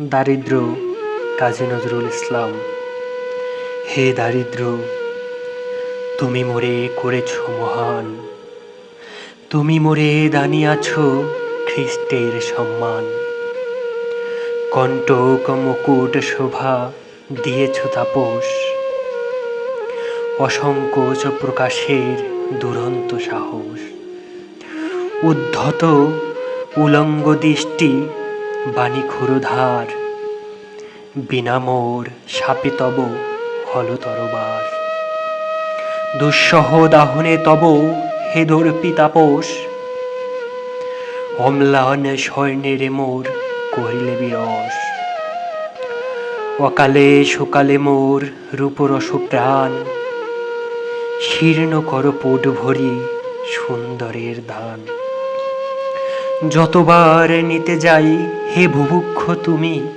দারিদ্র, কাজী নজরুল ইসলাম। হে দারিদ্র, তুমি মোরে করেছ মহান। তুমি মোরে দানিয়াছ খ্রিস্টের সম্মান। কণ্টক, মুকুট, শোভা দিয়েছ তাপস। অসংকোচ প্রকাশের দুরন্ত সাহস। উদ্ধত উলঙ্গ দৃষ্টি বাণী ক্ষুরধার বিনামোর সাপে তব হলতরবার দুঃসহ দাহনে তব হে দর্পি তাপস অম্লান স্বর্ণের মোর কহিলে বিরস। অকালে সকালে মোর রূপরস প্রাণ শীর্ণ কর পোট ভরি সুন্দরের দান। যতবার নিতে যাই, হে ভুভুক্ষ তুমি।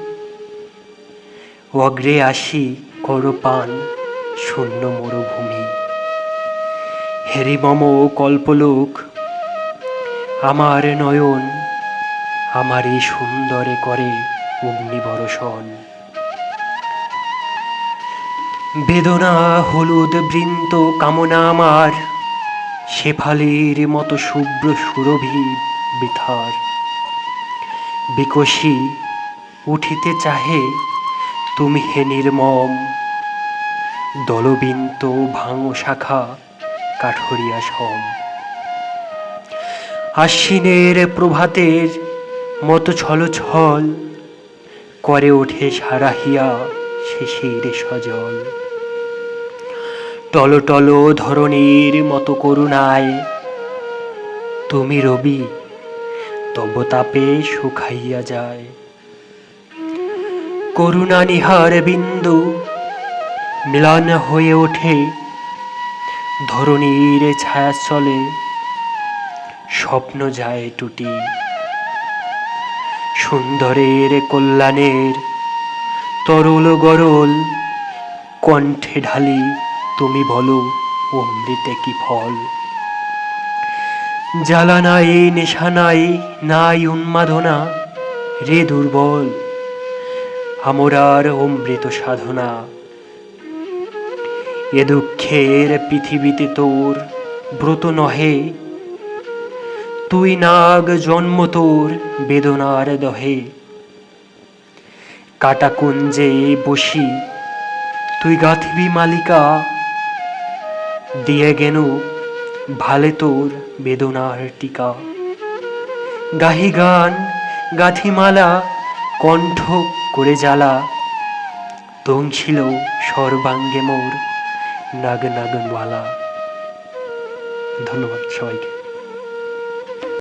অগ্রে আসি, কর পান, শূন্য মরুভূমি। হেরি মম কল্পলোক, আমার নয়ন আমার এই সুন্দরে করে অগ্নিবর্ষণ। বেদনা হলুদ বৃন্ত কামনা আমার, শেফালির মতো শুভ্র সুরভি। বৃথার। বিকশী উঠিতে চাহে তুমি হে নির্মম। দলবিন্ত ভাঙো শাখা কাঠরিয়া সম। আশ্বিনের প্রভাতের মতো ছল ছল করে ওঠে সারাহিয়া শিশির সজল। টল টল ধরণীর মতো করুণায় তুমি রবি তব তাপে শুকাইয়া যায়। করুণা নিহার বিন্দু মিলন হয়ে ওঠে, ধরণীর ছায়াচলে স্বপ্ন যায় টুটি। সুন্দরের কল্যাণের তরল গরল, কণ্ঠে ঢালি, তুমি বলো, অমৃতে কি ফল? জ্বালা নাই, নেশা নাই নাই উন্মাদনা, রে দুর্বল, আমরার অমৃত সাধনা। এ দুঃখের পৃথিবীতে তোর ব্রত নহে, তুই নাগ জন্ম তোর বেদনার দহে। কাটা কুঞ্জে বসি, তুই গাথিবি মালিকা, দিয়ে গেন ভালে তোর বেদনার টিকা। গাহি গান গাথিমালা কণ্ঠ করে জ্বালা। তংছিল সর্বাঙ্গে মোর নাগ নাগনওয়ালা ধন্যবাদ সবাইকে।